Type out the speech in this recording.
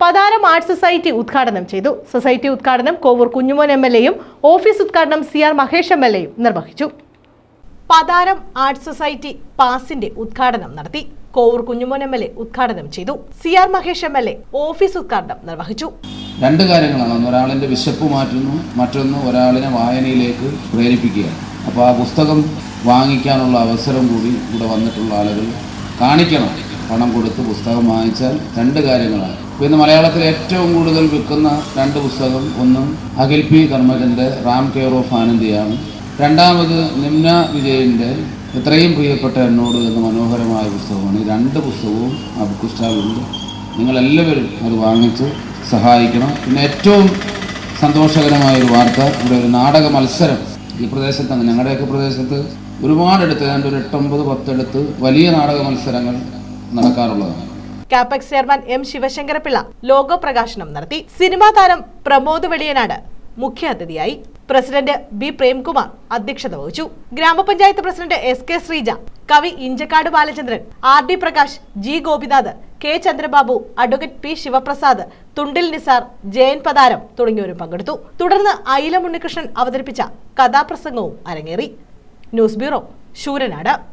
Patharam arts society ഉദ്ഘാടനം ചെയ്തു. Society ഉദ്ഘാടനം കോവൂർ കുഞ്ഞുമോൻ എം എൽ എയും ഓഫീസ് ഉദ്ഘാടനം C R Mahesh M L എയും നിർവഹിച്ചു. പതാരം ആർട്സ് സൊസൈറ്റി പാസിന്റെ ഉദ്ഘാടനം നടത്തി. Kovoor Kunjumon M L A ഉദ്ഘാടനം ചെയ്തു. C R Mahesh M L A office ഉദ്ഘാടനം നിർവഹിച്ചു. രണ്ട് കാര്യങ്ങളാണ്. ഒന്ന് ഒരാളിന്റെ വിശപ്പ് മാറ്റുന്നു മറ്റൊന്ന് ഒരാളിനെ വായനയിലേക്ക് പ്രേരിപ്പിക്കുകയാണ്. അപ്പോൾ ആ പുസ്തകം വാങ്ങിക്കാനുള്ള അവസരം കൂടി ഇവിടെ വന്നിട്ടുള്ള ആളുകൾ കാണിക്കണം. പണം കൊടുത്ത് പുസ്തകം വാങ്ങിച്ചാൽ രണ്ട് കാര്യങ്ങളാണ്. ഇപ്പോൾ ഇന്ന് മലയാളത്തിൽ ഏറ്റവും കൂടുതൽ വിൽക്കുന്ന രണ്ട് പുസ്തകം ഒന്ന് അഖിൽ പി കർമ്മജന്റെ റാം കെയർ ഓഫ് ആനന്ദിയാണ്. രണ്ടാമത് നിമ്ന വിജയന്റെ എത്രയും പ്രിയപ്പെട്ട എന്നോട് എന്ന മനോഹരമായ പുസ്തകമാണ്. ഈ രണ്ട് പുസ്തകവും ആ ബുക്ക് സ്റ്റാളിലുണ്ട് നിങ്ങളെല്ലാവരും അത് വാങ്ങിച്ച് സഹായിക്കണം. പിന്നെ ഏറ്റവും സന്തോഷകരമായ ഒരു വാർത്ത ഇവിടെ ഒരു നാടക മത്സരം. ഈ പ്രദേശത്താണ് ഞങ്ങളുടെയൊക്കെ പ്രദേശത്ത് ഒരുപാടെടുത്ത് ഏതാണ്ട് ഒരു എട്ടൊമ്പത് പത്തെടുത്ത് വലിയ നാടക മത്സരങ്ങൾ നടക്കാറുള്ളതാണ്. Kapex chairman M Sivasankarapillai logo പ്രകാശനം നടത്തി. സിനിമാ താരം പ്രമോദ് വെളിയനാട് മുഖ്യാതിഥിയായി പ്രസിഡന്റ് ബി. പ്രേംകുമാർ അധ്യക്ഷത വഹിച്ചു. ഗ്രാമപഞ്ചായത്ത് പ്രസിഡന്റ് എസ് കെ ശ്രീജ കവി Inchakkad Balachandran R. D. Prakash G. Gopinath K. Chandrababu advocate P. Sivaprasad Thundil Nisar Jayan Patharam തുടങ്ങിയവരും പങ്കെടുത്തു. തുടർന്ന് അയില ഉണ്ണികൃഷ്ണൻ അവതരിപ്പിച്ച കഥാപ്രസംഗവും അരങ്ങേറി. News bureau Sooranad.